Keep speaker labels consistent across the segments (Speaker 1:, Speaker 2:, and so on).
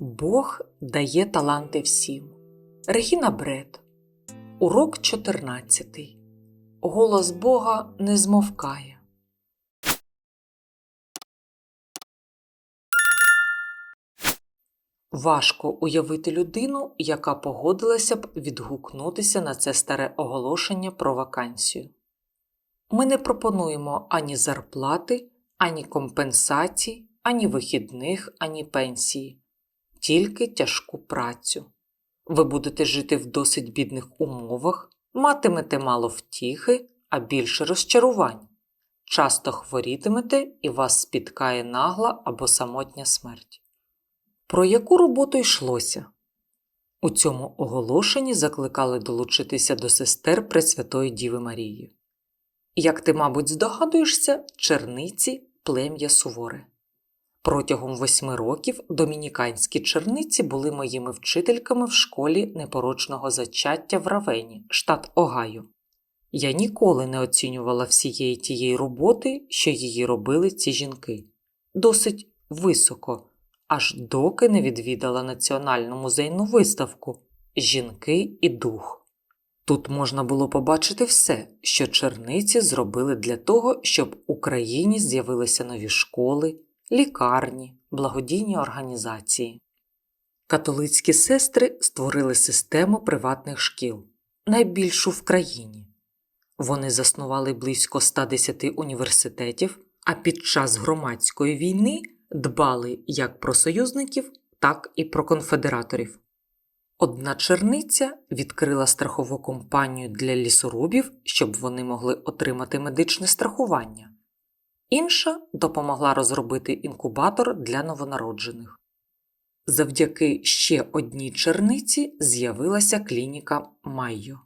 Speaker 1: Бог дає таланти всім. Регіна Бред. Урок 14. Голос Бога не змовкає. Важко уявити людину, яка погодилася б відгукнутися на це старе оголошення про вакансію. Ми не пропонуємо ані зарплати, ані компенсацій, ані вихідних, ані пенсії, тільки тяжку працю. Ви будете жити в досить бідних умовах, матимете мало втіхи, а більше розчарувань. Часто хворітимете і вас спіткає нагла або самотня смерть. Про яку роботу йшлося? У цьому оголошенні закликали долучитися до сестер Пресвятої Діви Марії. Як ти, мабуть, здогадуєшся, черниці плем'я суворе. Протягом восьми років домініканські черниці були моїми вчительками в школі непорочного зачаття в Равені, штат Огайо. Я ніколи не оцінювала всієї тієї роботи, що її робили ці жінки. Досить високо, аж доки не відвідала національну музейну виставку Жінки і дух. Тут можна було побачити все, що черниці зробили для того, щоб в Україні з'явилися нові школи, лікарні, благодійні організації. Католицькі сестри створили систему приватних шкіл, найбільшу в країні. Вони заснували близько 110 університетів, а під час громадської війни дбали як про союзників, так і про конфедераторів. Одна черниця відкрила страхову компанію для лісорубів, щоб вони могли отримати медичне страхування. Інша допомогла розробити інкубатор для новонароджених. Завдяки ще одній черниці з'явилася клініка Майо.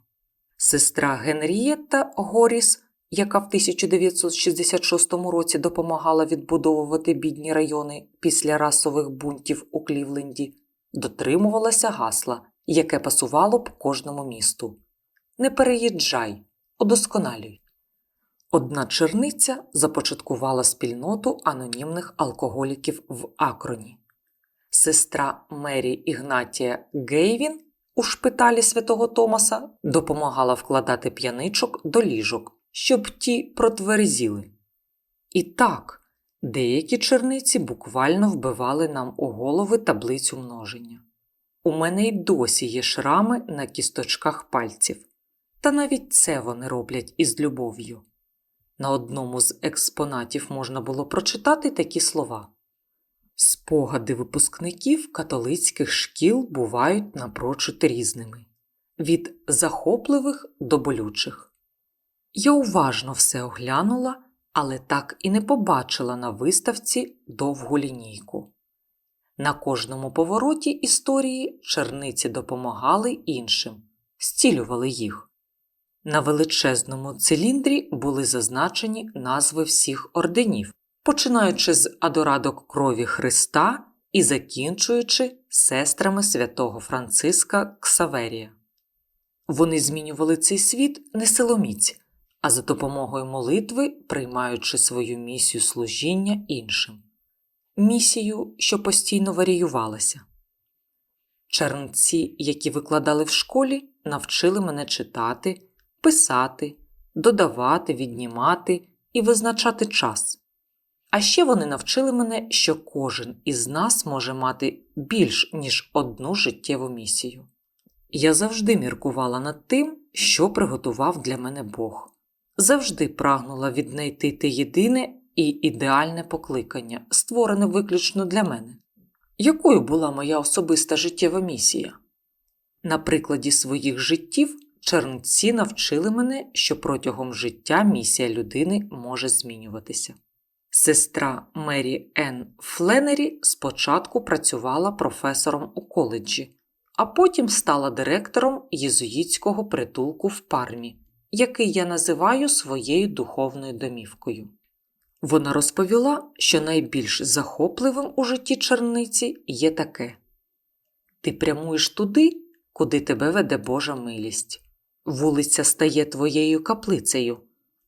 Speaker 1: Сестра Генрієта Горіс, яка в 1966 році допомагала відбудовувати бідні райони після расових бунтів у Клівленді, дотримувалася гасла, яке пасувало б кожному місту Не переїжджай, удосконалюй. Одна черниця започаткувала спільноту анонімних алкоголіків в Акроні. Сестра Мері Ігнатія Гейвін у шпиталі святого Томаса допомагала вкладати п'яничок до ліжок, щоб ті протверзіли. І так, деякі черниці буквально вбивали нам у голови таблицю множення. У мене й досі є шрами на кісточках пальців, та навіть це вони роблять із любов'ю. На одному з експонатів можна було прочитати такі слова. Спогади випускників католицьких шкіл бувають напрочуд різними від захопливих до болючих. Я уважно все оглянула, але так і не побачила на виставці довгу лінійку. На кожному повороті історії черниці допомагали іншим, зцілювали їх. На величезному циліндрі були зазначені назви всіх орденів, починаючи з адорадок крові Христа і закінчуючи сестрами святого Франциска Ксаверія. Вони змінювали цей світ не силоміць, а за допомогою молитви приймаючи свою місію служіння іншим, місію, що постійно варіювалася. Чернці, які викладали в школі, навчили мене читати, писати, додавати, віднімати і визначати час. А ще вони навчили мене, що кожен із нас може мати більш ніж одну життєву місію. Я завжди міркувала над тим, що приготував для мене Бог, завжди прагнула віднайти те єдине і ідеальне покликання, створене виключно для мене. Якою була моя особиста життєва місія? На прикладі своїх життів чернці навчили мене, що протягом життя місія людини може змінюватися. Сестра Мері Енн Фленері спочатку працювала професором у коледжі, а потім стала директором єзуїтського притулку в пармі, який я називаю своєю духовною домівкою. Вона розповіла, що найбільш захопливим у житті черниці є таке ти прямуєш туди, куди тебе веде Божа милість. Вулиця стає твоєю каплицею,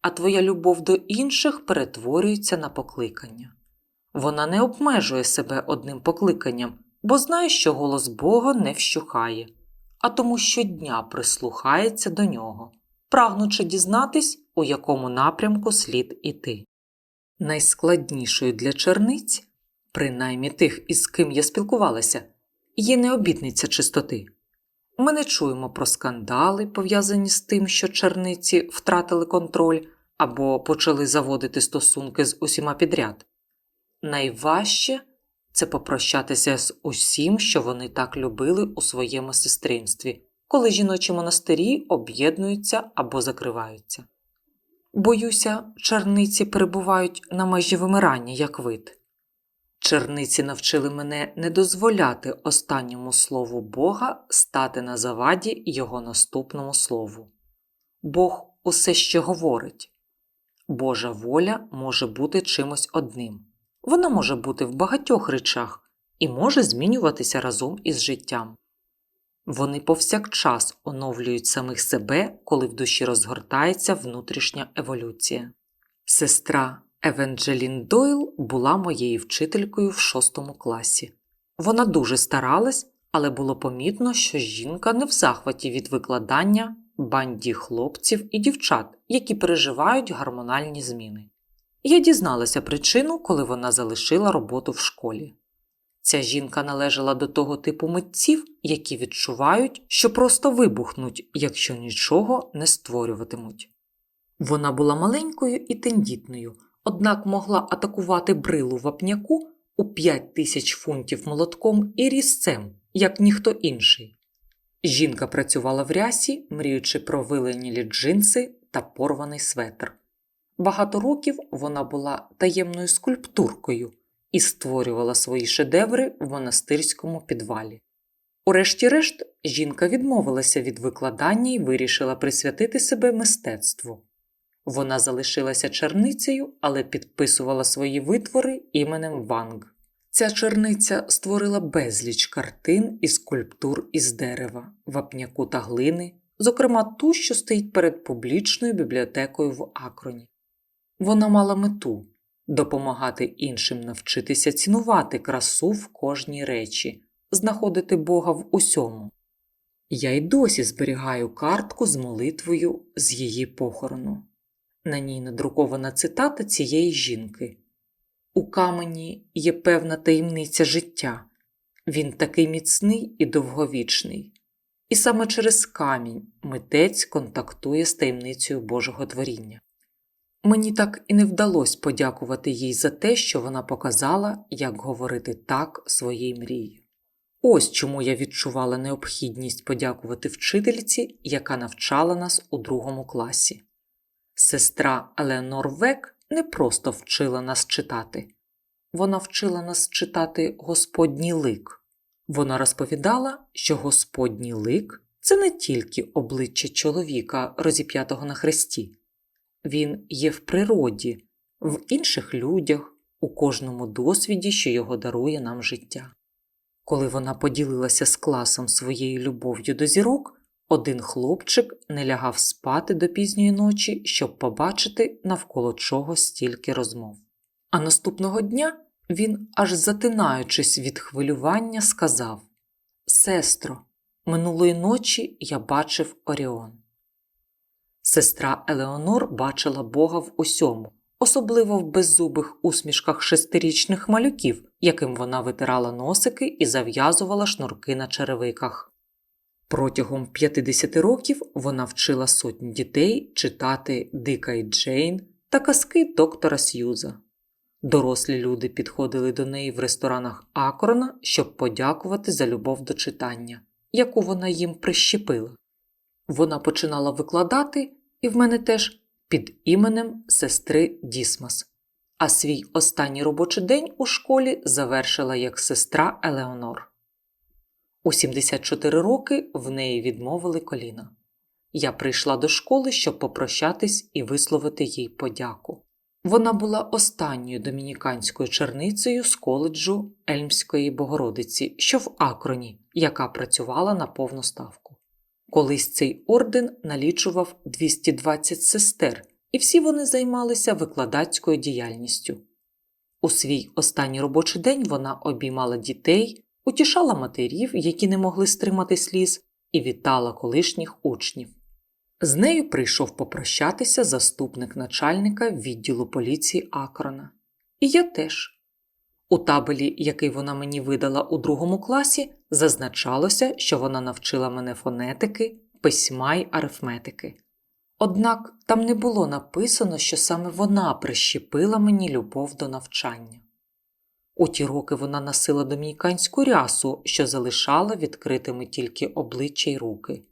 Speaker 1: а твоя любов до інших перетворюється на покликання. Вона не обмежує себе одним покликанням, бо знає, що голос Бога не вщухає, а тому щодня прислухається до нього, прагнучи дізнатись, у якому напрямку слід іти. Найскладнішою для черниць, принаймні тих, із ким я спілкувалася, є необітниця чистоти. Ми не чуємо про скандали, пов'язані з тим, що черниці втратили контроль або почали заводити стосунки з усіма підряд. Найважче це попрощатися з усім, що вони так любили у своєму сестринстві, коли жіночі монастирі об'єднуються або закриваються. Боюся, черниці перебувають на межі вимирання як вид. Черниці навчили мене не дозволяти останньому слову Бога стати на заваді його наступному слову. Бог усе ще говорить. Божа воля може бути чимось одним. Вона може бути в багатьох речах і може змінюватися разом із життям. Вони повсякчас оновлюють самих себе, коли в душі розгортається внутрішня еволюція. Сестра Евенджелін Дойл була моєю вчителькою в шостому класі. Вона дуже старалась, але було помітно, що жінка не в захваті від викладання банді хлопців і дівчат, які переживають гормональні зміни. Я дізналася причину, коли вона залишила роботу в школі. Ця жінка належала до того типу митців, які відчувають, що просто вибухнуть, якщо нічого не створюватимуть. Вона була маленькою і тендітною, однак могла атакувати брилу вапняку у 5 тисяч фунтів молотком і різцем, як ніхто інший. Жінка працювала в рясі, мріючи про виленілі джинси та порваний светр. Багато років вона була таємною скульптуркою і створювала свої шедеври в монастирському підвалі. Урешті-решт, жінка відмовилася від викладання і вирішила присвятити себе мистецтву. Вона залишилася черницею, але підписувала свої витвори іменем Ванг. Ця черниця створила безліч картин і скульптур із дерева, вапняку та глини, зокрема ту, що стоїть перед публічною бібліотекою в Акроні. Вона мала мету допомагати іншим навчитися цінувати красу в кожній речі, знаходити Бога в усьому. Я й досі зберігаю картку з молитвою з її похорону. На ній надрукована цитата цієї жінки. У камені є певна таємниця життя, він такий міцний і довговічний, і саме через камінь митець контактує з таємницею Божого творіння. Мені так і не вдалося подякувати їй за те, що вона показала, як говорити так своїй мрії. Ось чому я відчувала необхідність подякувати вчительці, яка навчала нас у другому класі. Сестра Еленор Век не просто вчила нас читати, вона вчила нас читати Господній лик. Вона розповідала, що Господній лик це не тільки обличчя чоловіка, розіп'ятого на хресті, він є в природі, в інших людях, у кожному досвіді, що його дарує нам життя. Коли вона поділилася з класом своєю любов'ю до зірок, один хлопчик не лягав спати до пізньої ночі, щоб побачити навколо чого стільки розмов. А наступного дня він, аж затинаючись від хвилювання, сказав Сестро, минулої ночі я бачив Оріон. Сестра Елеонор бачила Бога в усьому, особливо в беззубих усмішках шестирічних малюків, яким вона витирала носики і зав'язувала шнурки на черевиках. Протягом 50 років вона вчила сотні дітей читати Дика і Джейн та казки доктора Сьюза. Дорослі люди підходили до неї в ресторанах Акрона, щоб подякувати за любов до читання, яку вона їм прищепила. Вона починала викладати, і в мене теж під іменем сестри Дісмас, а свій останній робочий день у школі завершила як сестра Елеонор. У 74 роки в неї відмовили коліна. Я прийшла до школи, щоб попрощатись і висловити їй подяку. Вона була останньою домініканською черницею з коледжу Ельмської Богородиці, що в Акроні, яка працювала на повну ставку. Колись цей орден налічував 220 сестер, і всі вони займалися викладацькою діяльністю. У свій останній робочий день вона обіймала дітей, утішала матерів, які не могли стримати сліз, і вітала колишніх учнів. З нею прийшов попрощатися заступник начальника відділу поліції Акрона. І я теж. У табелі, який вона мені видала у другому класі, зазначалося, що вона навчила мене фонетики, письма й арифметики. Однак там не було написано, що саме вона прищепила мені любов до навчання. У ті роки вона носила домініканську рясу, що залишала відкритими тільки обличчя й руки.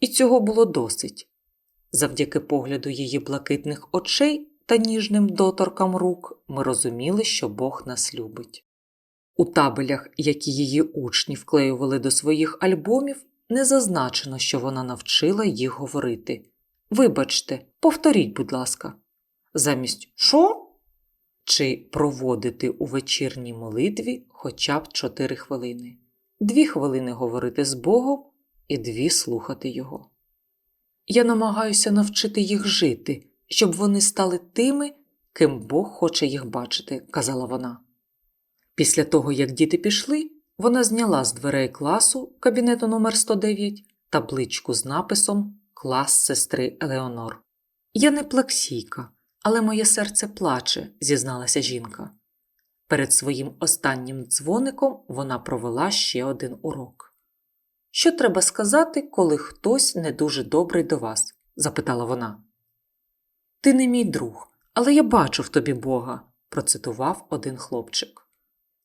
Speaker 1: І цього було досить. Завдяки погляду її блакитних очей та ніжним доторкам рук ми розуміли, що Бог нас любить. У табелях, які її учні вклеювали до своїх альбомів, не зазначено, що вона навчила їх говорити. Вибачте, повторіть, будь ласка, замість що? Чи проводити у вечірній молитві хоча б чотири хвилини, дві хвилини говорити з Богом і дві слухати Його. Я намагаюся навчити їх жити, щоб вони стали тими, ким Бог хоче їх бачити, казала вона. Після того, як діти пішли, вона зняла з дверей класу кабінету номер 109 табличку з написом Клас сестри Елеонор. Я не плаксійка, але моє серце плаче, зізналася жінка. Перед своїм останнім дзвоником вона провела ще один урок. Що треба сказати, коли хтось не дуже добрий до вас? запитала вона. Ти не мій друг, але я бачу в тобі Бога, процитував один хлопчик.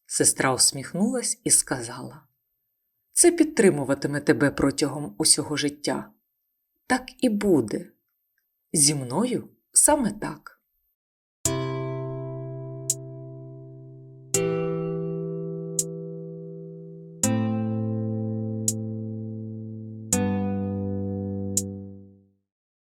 Speaker 1: Сестра усміхнулась і сказала: Це підтримуватиме тебе протягом усього життя. Так і буде. Зі мною саме так.